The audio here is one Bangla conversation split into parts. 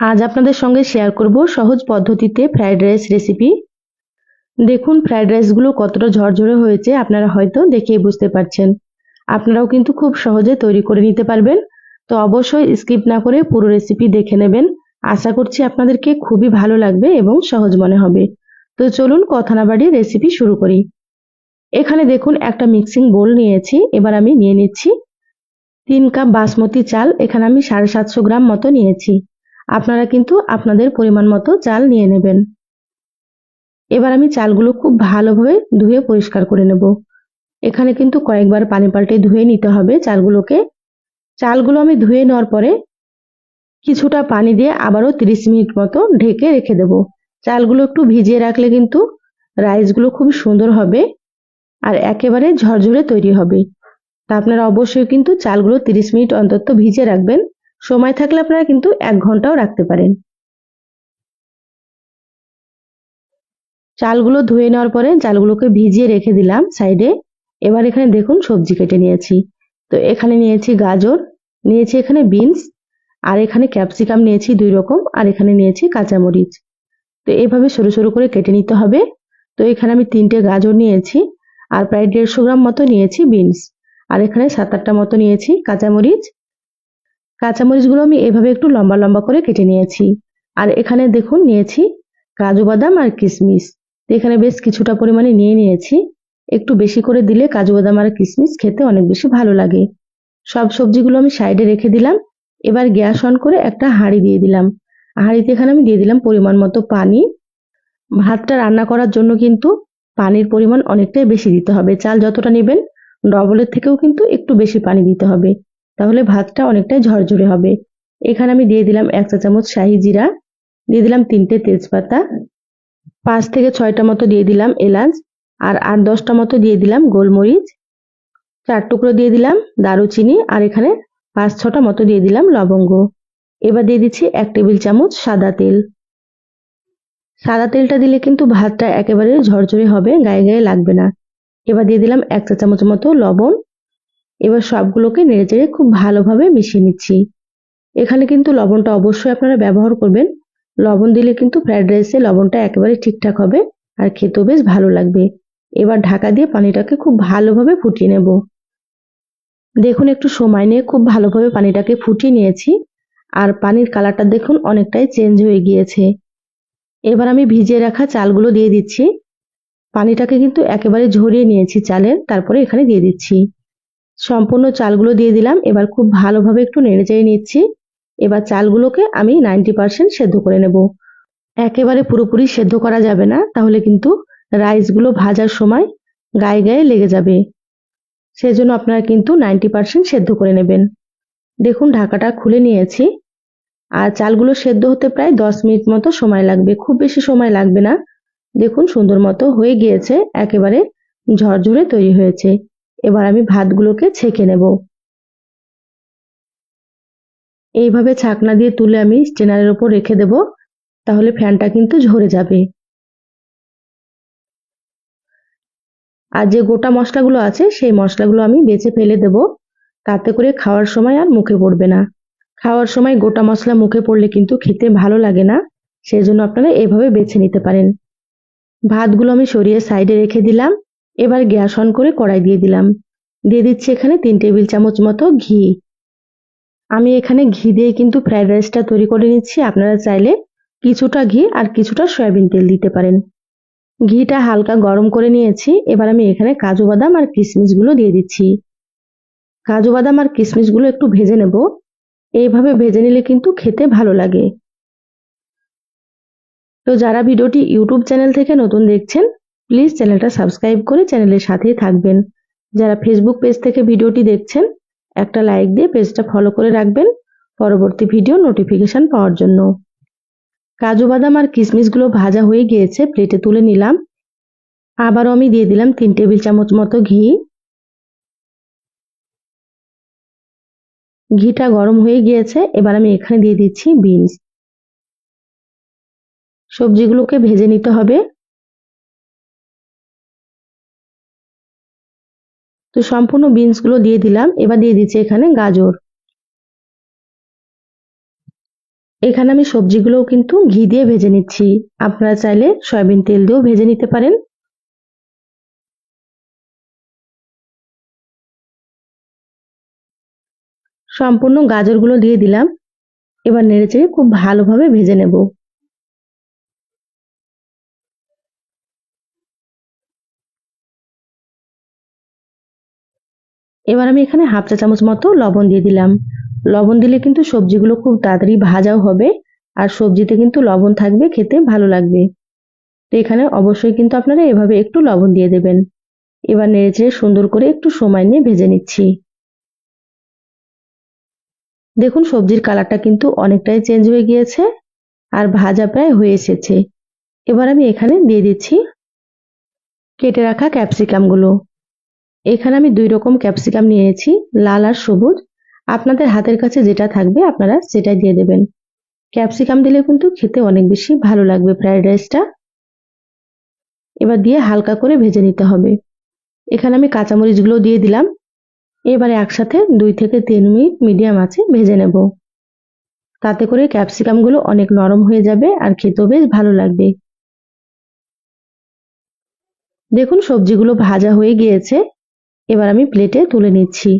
আজ আপনাদের সঙ্গে শেয়ার করব সহজ পদ্ধতিতে ফ্রাইড রাইস রেসিপি দেখুন ফ্রাইড রাইসগুলো কতটা ঝরঝরে হয়েছে, আপনারা হয়তো দেখেই বুঝতে পারছেন। আপনারাও কিন্তু খুব সহজে তৈরি করে নিতে পারবেন। তো অবশ্যই স্কিপ না করে পুরো রেসিপি দেখে নেবেন। আশা করছি আপনাদেরকে খুবই ভালো লাগবে এবং সহজ মনে হবে। তো চলুন কথা না বাড়িয়ে রেসিপি শুরু করি। এখানে দেখুন, একটা মিক্সিং বোল নিয়েছি, এবার আমি নিয়ে নিচ্ছি। তিন কাপ বাসমতি চাল, এখানে আমি সাড়ে সাতশো গ্রাম মতো নিয়েছি। আপনারা কিন্তু আপনাদের পরিমাণ মতো চাল নিয়ে নেবেন। এবার আমি চালগুলো খুব ভালোভাবে ধুয়ে পরিষ্কার করে নেব। এখানে কিন্তু কয়েকবার পানি পাল্টে ধুয়ে নিতে হবে চালগুলোকে। চালগুলো আমি ধুয়ে নেওয়ার পরে কিছুটা পানি দিয়ে আবারও 30 মিনিট মতো ঢেকে রেখে দেব। চালগুলো একটু ভিজিয়ে রাখলে কিন্তু রাইসগুলো খুব সুন্দর হবে আর একেবারে ঝরঝরে তৈরি হবে। তা আপনারা অবশ্যই কিন্তু চালগুলো 30 মিনিট অন্তত ভিজিয়ে রাখবেন। সময় থাকলে আপনারা কিন্তু এক ঘন্টাও রাখতে পারেন। চালগুলো ধুয়ে নেওয়ার পরে চালগুলোকে ভিজিয়ে রেখে দিলাম সাইডে। এবার এখানে দেখুন সবজি কেটে নিয়েছি। তো এখানে নিয়েছি গাজর, নিয়েছি এখানে বিনস, আর এখানে ক্যাপসিকাম নিয়েছি দুই রকম, আর এখানে নিয়েছি কাঁচামরিচ। তো এইভাবে সরু সরু করে কেটে নিতে হবে। তো এখানে আমি তিনটে গাজর নিয়েছি, আর প্রায় দেড়শো গ্রাম মতো নিয়েছি বিনস। আর এখানে সাত আটটা মতো নিয়েছি কাঁচামরিচ কাঁচামরিচগুলো আমি এভাবে একটু লম্বা লম্বা করে কেটে নিয়েছি। আর এখানে দেখুন, নিয়েছি কাজু বাদাম আর কিশমিশ। তো এখানে বেশ কিছুটা পরিমাণে নিয়ে নিয়েছি। একটু বেশি করে দিলে কাজু বাদাম আর কিশমিশ খেতে অনেক বেশি ভালো লাগে। সব সবজিগুলো আমি সাইডে রেখে দিলাম। এবার গ্যাস অন করে একটা হাঁড়ি দিয়ে দিলাম। হাঁড়িতে এখানে আমি দিয়ে দিলাম পরিমাণ মতো পানি। ভাতটা রান্না করার জন্য কিন্তু পানির পরিমাণ অনেকটাই বেশি দিতে হবে। চাল যতটা নেবেন, ডবলের থেকেও কিন্তু একটু বেশি পানি দিতে হবে। তাহলে ভাতটা অনেকটাই ঝরঝরে হবে। এখানে আমি দিয়ে দিলাম এক চা চামচ শাহি জিরা, দিয়ে দিলাম তিনটে তেজপাতা, পাঁচ থেকে ছয়টা মতো দিয়ে দিলাম এলাচ, আর আট দশটা মতো দিয়ে দিলাম গোলমরিচ, চার টুকরো দিয়ে দিলাম দারুচিনি, আর এখানে পাঁচ ছটা মতো দিয়ে দিলাম লবঙ্গ। এবার দিয়ে দিচ্ছি এক টেবিল চামচ সাদা তেল। সাদা তেলটা দিলে কিন্তু ভাতটা একেবারে ঝরঝরে হবে, গায়ে গায়ে লাগবে না। এবার দিয়ে দিলাম এক চা চামচ মতো লবণ এবার সবগুলোকে নেড়ে চেড়ে খুব ভালোভাবে মিশিয়ে নিচ্ছি। এখানে কিন্তু লবণটা অবশ্যই আপনারা ব্যবহার করবেন। লবণ দিলে কিন্তু ফ্রাইড রাইসে লবণটা একেবারে ঠিকঠাক হবে আর খেতেও বেশ ভালো লাগবে। এবার ঢাকা দিয়ে পানিটাকে খুব ভালোভাবে ফুটিয়ে নেব। দেখুন, একটু সময় নিয়ে খুব ভালোভাবে পানিটাকে ফুটিয়ে নিয়েছি আর পানির কালারটা দেখুন অনেকটাই চেঞ্জ হয়ে গিয়েছে। এবার আমি ভিজিয়ে রাখা চালগুলো দিয়ে দিচ্ছি। পানিটাকে কিন্তু একেবারে ঝরিয়ে নিয়েছি চালের তারপরে এখানে দিয়ে দিচ্ছি। সম্পূর্ণ চালগুলো দিয়ে দিলাম। এবার খুব ভালোভাবে একটু নেড়ে চেড়ে নিচ্ছি। এবার চালগুলোকে আমি নাইনটি পার্সেন্ট সেদ্ধ করে নেব। একেবারে পুরোপুরি সেদ্ধ করা যাবে না, তাহলে কিন্তু রাইসগুলো ভাজার সময় গায়ে গায়ে লেগে যাবে। সেজন্য আপনারা কিন্তু নাইনটি পার্সেন্ট সেদ্ধ করে নেবেন। দেখুন, ঢাকাটা খুলে নিয়েছি। আর চালগুলো সেদ্ধ হতে প্রায় দশ মিনিট মতো সময় লাগবে। খুব বেশি সময় লাগবে না। দেখুন, সুন্দর মতো হয়ে গিয়েছে। একেবারে ঝরঝরে তৈরি হয়েছে। এবার আমি ভাতগুলোকে ছেঁকে নেব। এইভাবে ছাকনা দিয়ে তুলে আমি স্টেনারের ওপর রেখে দেব, তাহলে ফ্যানটা কিন্তু ঝরে যাবে। আর যে গোটা মশলাগুলো আছে, সেই মশলাগুলো আমি বেছে ফেলে দেব। তাতে করে খাওয়ার সময় আর মুখে পড়বে না। খাওয়ার সময় গোটা মশলা মুখে পড়লে কিন্তু খেতে ভালো লাগে না সেই জন্য আপনারা এভাবে বেছে নিতে পারেন। ভাতগুলো আমি সরিয়ে সাইডে রেখে দিলাম। এবার গ্যাস অন করে কড়াই দিয়ে দিলাম। দিয়ে দিচ্ছি এখানে তিন টেবিল চামচ মতো ঘি। আমি এখানে ঘি দিয়ে কিন্তু ফ্রাইড রাইসটা তৈরি করে নিচ্ছি। আপনারা চাইলে কিছুটা ঘি আর কিছুটা সয়াবিন তেল দিতে পারেন। ঘিটা হালকা গরম করে নিয়েছি। এবার আমি এখানে কাজু বাদাম আর কিশমিশগুলো দিয়ে দিচ্ছি। কাজু বাদাম আর কিশমিশগুলো একটু ভেজে নেব। এইভাবে ভেজে নিলে কিন্তু খেতে ভালো লাগে। তো যারা ভিডিওটি ইউটিউব চ্যানেল থেকে নতুন দেখছেন প্লিজ চ্যানেলটা সাবস্ক্রাইব করে চ্যানেলের সাথেই থাকবেন। যারা ফেসবুক পেজ থেকে ভিডিওটি দেখছেন, একটা লাইক দিয়ে পেজটা ফলো করে রাখবেন পরবর্তী ভিডিও নোটিফিকেশন পাওয়ার জন্য। কাজু বাদাম আর কিশমিশগুলো ভাজা হয়ে গিয়েছে প্লেটে তুলে নিলাম। আবারও আমি দিয়ে দিলাম তিন টেবিল চামচ মতো ঘি। ঘিটা গরম হয়ে গিয়েছে, এবার আমি এখানে দিয়ে দিচ্ছি বিনস। সবজিগুলোকে ভেজে নিতে হবে। তো সম্পূর্ণ বিনসগুলো দিয়ে দিলাম। এবার দিয়ে দিচ্ছি এখানে গাজর। এখানে আমি সবজিগুলোও কিন্তু ঘি দিয়ে ভেজে নিচ্ছি। আপনারা চাইলে সয়াবিন তেল দিয়েও ভেজে নিতে পারেন। সম্পূর্ণ গাজরগুলো দিয়ে দিলাম। এবার নেড়েচেড়ে খুব ভালোভাবে ভেজে নেব। এবার আমি এখানে হাফ চা চামচ মতো লবণ দিয়ে দিলাম। লবণ দিলে কিন্তু সবজিগুলো খুব তাড়াতাড়ি ভাজাও হবে আর সবজিতে কিন্তু লবণ থাকবে, খেতে ভালো লাগবে। তো এখানে অবশ্যই কিন্তু আপনারা এভাবে একটু লবণ দিয়ে দেবেন। এবার নেড়েচেড়ে সুন্দর করে একটু সময় নিয়ে ভেজে নিচ্ছি। দেখুন, সবজির কালারটা কিন্তু অনেকটাই চেঞ্জ হয়ে গিয়েছে আর ভাজা প্রায় হয়ে এসেছে। এবার আমি এখানে দিয়ে দিচ্ছি কেটে রাখা ক্যাপসিকামগুলো। এখানে আমি দুই রকম ক্যাপসিকাম নিয়েছি, লাল আর সবুজ। আপনাদের হাতের কাছে যেটা থাকবে, আপনারা সেটাই দিয়ে দেবেন। ক্যাপসিকাম দিলে কিন্তু খেতে অনেক বেশি ভালো লাগবে ফ্রাইড রাইসটা। এবার দিয়ে হালকা করে ভেজে নিতে হবে। এখানে আমি কাঁচামরিচগুলো দিয়ে দিলাম। এবারে একসাথে দুই থেকে তিন মিনিট মিডিয়াম আছে ভেজে নেব। তাতে করে ক্যাপসিকামগুলো অনেক নরম হয়ে যাবে আর খেতেও বেশ ভালো লাগবে। দেখুন, সবজিগুলো ভাজা হয়ে গিয়েছে। এবার আমি প্লেটে তুলে নিচ্ছি।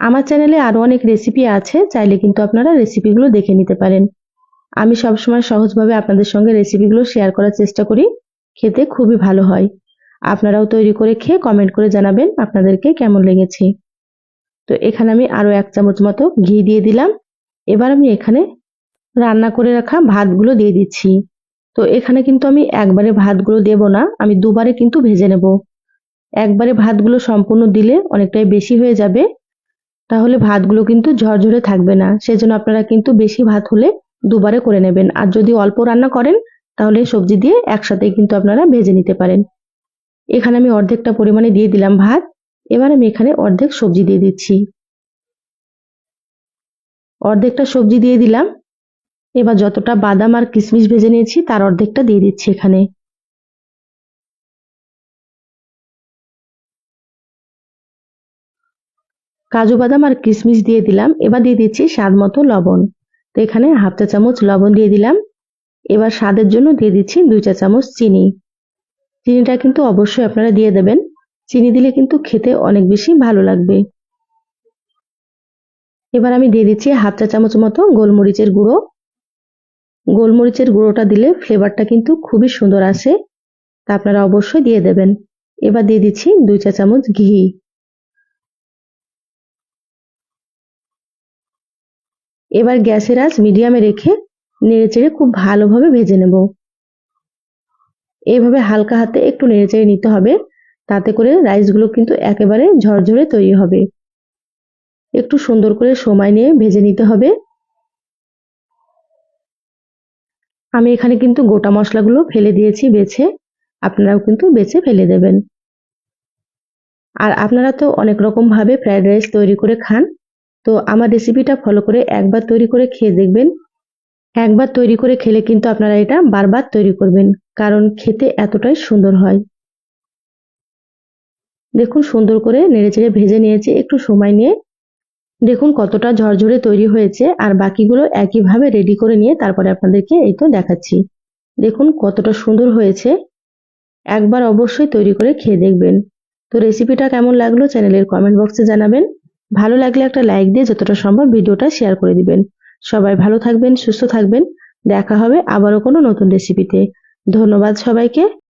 আমার চ্যানেলে আরও অনেক রেসিপি আছে, চাইলে কিন্তু আপনারা রেসিপিগুলো দেখে নিতে পারেন। আমি সবসময় সহজভাবে আপনাদের সঙ্গে রেসিপিগুলো শেয়ার করার চেষ্টা করি, খেতে খুবই ভালো হয়। আপনারাও তৈরি করে খেয়ে কমেন্ট করে জানাবেন আপনাদেরকে কেমন লেগেছে। তো এখানে আমি আরও এক চামচ মতো ঘি দিয়ে দিলাম। এবার আমি এখানে রান্না করে রাখা ভাতগুলো দিয়ে দিচ্ছি। তো এখানে কিন্তু আমি একবারে ভাতগুলো দেব না, আমি দুবারে কিন্তু ভেজে নেব। একবারে ভাতগুলো সম্পূর্ণ দিলে অনেকটাই বেশি হয়ে যাবে, তাহলে ভাতগুলো কিন্তু ঝরঝরে থাকবে না। সেজন্য আপনারা কিন্তু বেশি ভাত হলে দুবারে করে নেবেন। আর যদি অল্প রান্না করেন, তাহলে সবজি দিয়ে একসাথে কিন্তু আপনারা ভেজে নিতে পারেন। এখানে আমি অর্ধেকটা পরিমাণে দিয়ে দিলাম ভাত, এবার আমি এখানে অর্ধেক সবজি দিয়ে দিচ্ছি। অর্ধেকটা সবজি দিয়ে দিলাম এবার যতটা বাদাম আর কিশমিশ ভেজে নিয়েছি, তার অর্ধেকটা দিয়ে দিচ্ছি এখানে। কাজু বাদাম আর কিশমিশ দিয়ে দিলাম, এবার দিয়ে দিচ্ছি স্বাদ মতো লবণ। তো এখানে হাফ চা চামচ লবণ দিয়ে দিলাম। এবার স্বাদের জন্য দিয়ে দিচ্ছি দুই চা চামচ চিনি। চিনিটা কিন্তু অবশ্যই আপনারা দিয়ে দেবেন। চিনি দিলে কিন্তু খেতে অনেক বেশি ভালো লাগবে। এবার আমি দিয়ে দিচ্ছি হাফ চা চামচ মতো গোলমরিচের গুঁড়ো। গোলমরিচের গুঁড়োটা দিলে ফ্লেভারটা কিন্তু খুবই সুন্দর আসে। তা আপনারা অবশ্যই দিয়ে দেবেন। এবার দিয়ে দিচ্ছি দুই চা চামচ ঘি। এবার গ্যাসের আঁচ মিডিয়ামে রেখে নেড়েচেড়ে খুব ভালোভাবে ভেজে নেব। এইভাবে হালকা হাতে একটু নেড়েচেড়ে নিতে হবে। তাতে করে রাইসগুলো কিন্তু একেবারে ঝরঝরে তৈরি হবে। একটু সুন্দর করে সময় নিয়ে ভেজে নিতে হবে। আমি এখানে কিন্তু গোটা মশলাগুলো ফেলে দিয়েছি বেছে। আপনারাও কিন্তু বেছে ফেলে দেবেন। আর আপনারা তো অনেক রকম ভাবে ফ্রাইড রাইস তৈরি করে খান। তো আমার রেসিপিটা ফলো করে একবার তৈরি করে খেয়ে দেখবেন। একবার তৈরি করে খেলে কিন্তু আপনারা এটা বারবার তৈরি করবেন, কারণ খেতে এতটাই সুন্দর হয়। দেখুন সুন্দর করে নেড়েচেড়ে ভেজে নিয়েছি, একটু সময় নিয়ে দেখুন কতটা ঝরঝরে তৈরি হয়েছে, আর বাকিগুলো একইভাবে রেডি করে নিয়ে তারপরে আপনাদেরকে এই তো দেখাচ্ছি। দেখুন কতটা সুন্দর হয়েছে, একবার অবশ্যই তৈরি করে খেয়ে দেখবেন। তো রেসিপিটা কেমন লাগল চ্যানেলের কমেন্ট বক্সে জানাবেন। ভালো লাগলে একটা লাইক দিয়ে যতটা সম্ভব ভিডিওটা শেয়ার করে দিবেন। সবাই ভালো থাকবেন, সুস্থ থাকবেন। দেখা হবে আবারও কোনো নতুন রেসিপিতে ধন্যবাদ সবাইকে।